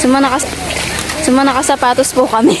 Suma nakas Suma nakasapatos po kami.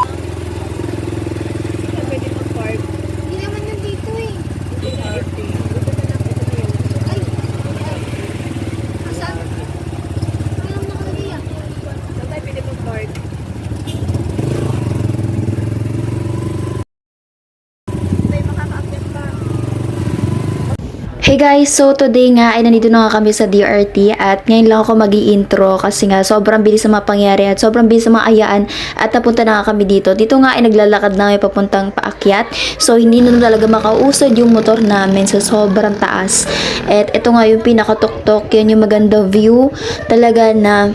Hey guys, so today nga ay nandito na nga kami sa DRT at ngayon lang ako mag intro kasi nga sobrang bilis sa mga pangyari at sobrang bilis sa mga ayaan at napunta na nga kami dito. Dito nga ay naglalakad na kami papuntang paakyat so hindi na talaga makausad yung motor namin sa sobrang taas. At ito nga yung pinakatuktok, yan yung maganda view talaga na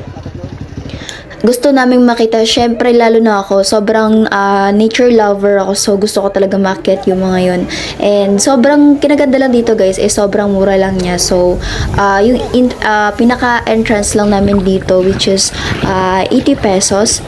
gusto naming makita, syempre lalo na ako, sobrang ah, nature lover ako, so gusto ko talaga makit yung mga yun. And sobrang kinaganda lang dito guys, eh sobrang mura lang niya. So, ah, yung in, ah, pinaka-entrance lang namin dito, which is ah, 80 pesos.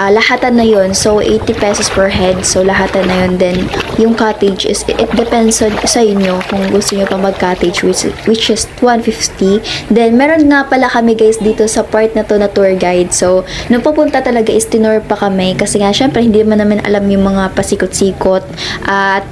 Ah, lahatan na yun, so 80 pesos per head, so lahatan na yun. Then, yung cottage is, it depends sa, sa inyo kung gusto nyo pa mag-cottage, which, which is 150. Then, meron nga pala kami guys dito sa part na to na tour guide. So, nung pupunta talaga is tinor pa kami kasi nga syempre hindi man namin alam yung mga pasikot-sikot at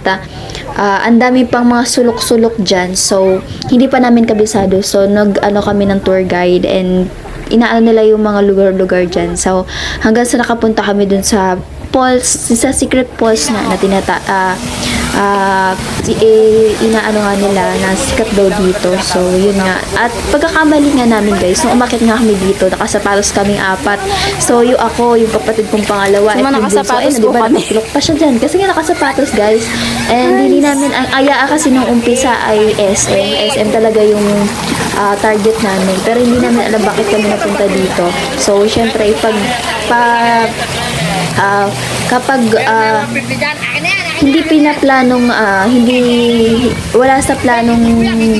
ah, ang dami pang mga sulok-sulok dyan. So, hindi pa namin kabisado. So, nag-ano kami ng tour guide and inaano nila yung mga lugar-lugar dyan. So, hanggang sa nakapunta kami dun sa falls, sa secret falls na, na tinata, ah, eh, inaano nga nila na sikat daw dito. So, yun nga. At pagkakamali nga namin guys, nung umakit nga kami dito, nakasapatos kaming apat. So, yung ako, yung kapatid kong pangalawa, Suma at yung bunso, nakasapatos ayun, po di ba, kami. nakatulog pa siya dyan. Kasi nga nakasapatos guys. And hindi namin, ang aya kasi nung umpisa ay SM. SM talaga yung ah, target namin. Pero hindi namin alam bakit kami napunta dito. So, syempre, pag, pag, ah, kapag, ah, hindi pinaplanong ah, hindi wala sa planong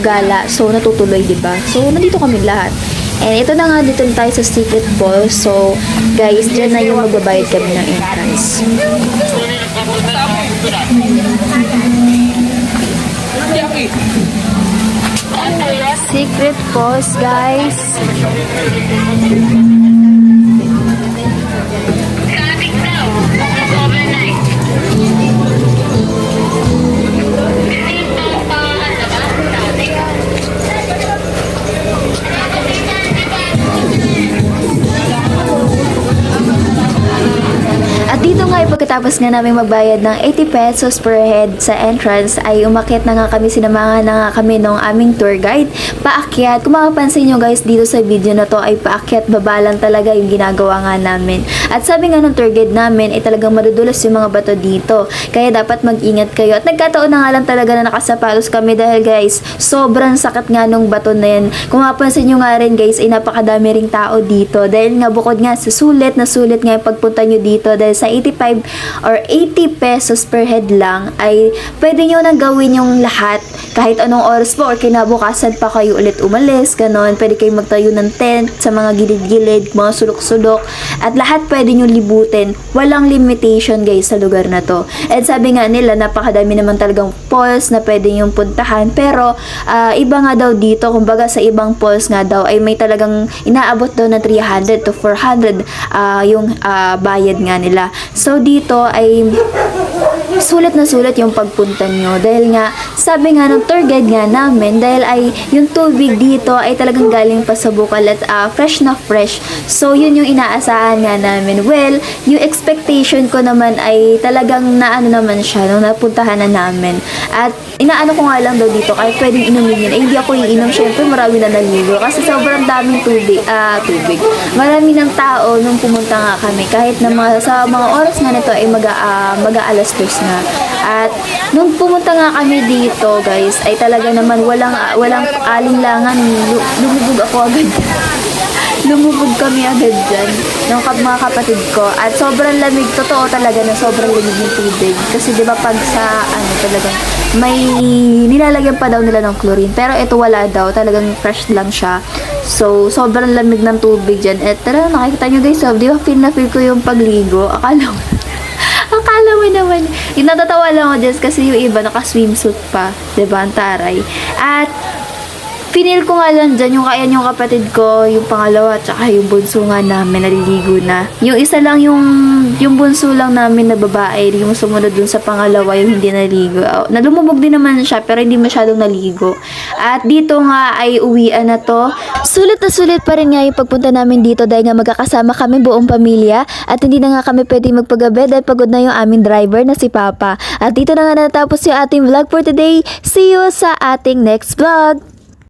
gala. So natutuloy 'di ba? So nandito kami lahat. And ito na nga dito tayo sa secret ball. So guys dyan na yung magbabayad kami ng entrance. Secret pause guys nga, ay pagkatapos nga namin magbayad ng 80 pesos per head sa entrance, ay umakit na nga kami, sinamahan na nga kami ng aming tour guide. Paakyat, kung makapansin nyo guys, dito sa video na to ay paakyat, baba lang talaga yung ginagawa nga namin. At sabi nga ng tour guide namin, ay talagang madudulas yung mga bato dito. Kaya dapat mag-ingat kayo. At nagkataon na nga lang talaga na nakasapatos kami dahil guys, sobrang sakit nga nung bato na yun. Kung mapansin nyo nga rin guys, ay napakadami ring tao dito. Dahil nga bukod nga sa sulit na sulit nga yung pagpunta nyo dito dahil sa 85 or 80 pesos per head lang ay pwede nyo nang gawin yung lahat kahit anong oras po or kinabukasan pa kayo ulit umalis, ganon. Pwede kayo magtayo ng tent sa mga gilid-gilid, mga sulok-sulok at lahat pwede nyo libutin. Walang limitation guys sa lugar na to. And sabi nga nila, napakadami naman talagang falls na pwede nyo puntahan pero ah, iba nga daw dito, kumbaga sa ibang falls nga daw ay may talagang inaabot daw na 300 to 400 ah, yung ah, bayad nga nila. So dito ay sulit na sulit yung pagpunta nyo. Dahil nga, sabi nga ng tour guide nga namin, dahil ay yung tubig dito ay talagang galing pa sa bukal at ah, fresh na fresh. So, yun yung inaasahan nga namin. Well, yung expectation ko naman ay talagang naano naman siya nung napuntahan na namin. At inaano ko nga lang daw dito, kahit pwedeng inumin yun. Eh, hindi ako iinom. Syempre, marami na naligo. Kasi sobrang daming tubig. Ah, tubig. Marami ng tao nung pumunta nga kami. Kahit na mga, sa mga oras nga nito ay mag, ah, mag-aalas na. At nung pumunta nga kami dito, guys, ay talaga naman walang walang alinlangan. Lu- lumubog ako agad. lumubog kami agad dyan ng mga kapatid ko. At sobrang lamig. Totoo talaga na sobrang lamig ng tubig. Kasi di ba pag sa ano talagang may nilalagyan pa daw nila ng chlorine. Pero ito wala daw. Talagang fresh lang siya. So, sobrang lamig ng tubig dyan. At tara, nakikita nyo guys, oh, di ba feel na feel ko yung pagligo. Akala mo naman, natatawa lang ako dyan kasi yung iba naka-swimsuit pa. Di ba? Ang taray. At, Pinil ko nga lang dyan, yung kayan yung kapatid ko, yung pangalawa, tsaka yung bunso nga namin, naliligo na. Yung isa lang yung, yung bunso lang namin na babae, yung sumunod dun sa pangalawa, yung hindi naligo. Oh, Nalumubog din naman siya, pero hindi masyadong naligo. At dito nga ay uwian na to. Sulit na sulit pa rin nga yung pagpunta namin dito dahil nga magkakasama kami buong pamilya at hindi na nga kami pwede magpagabi dahil pagod na yung aming driver na si Papa. At dito na nga natapos yung ating vlog for today. See you sa ating next vlog!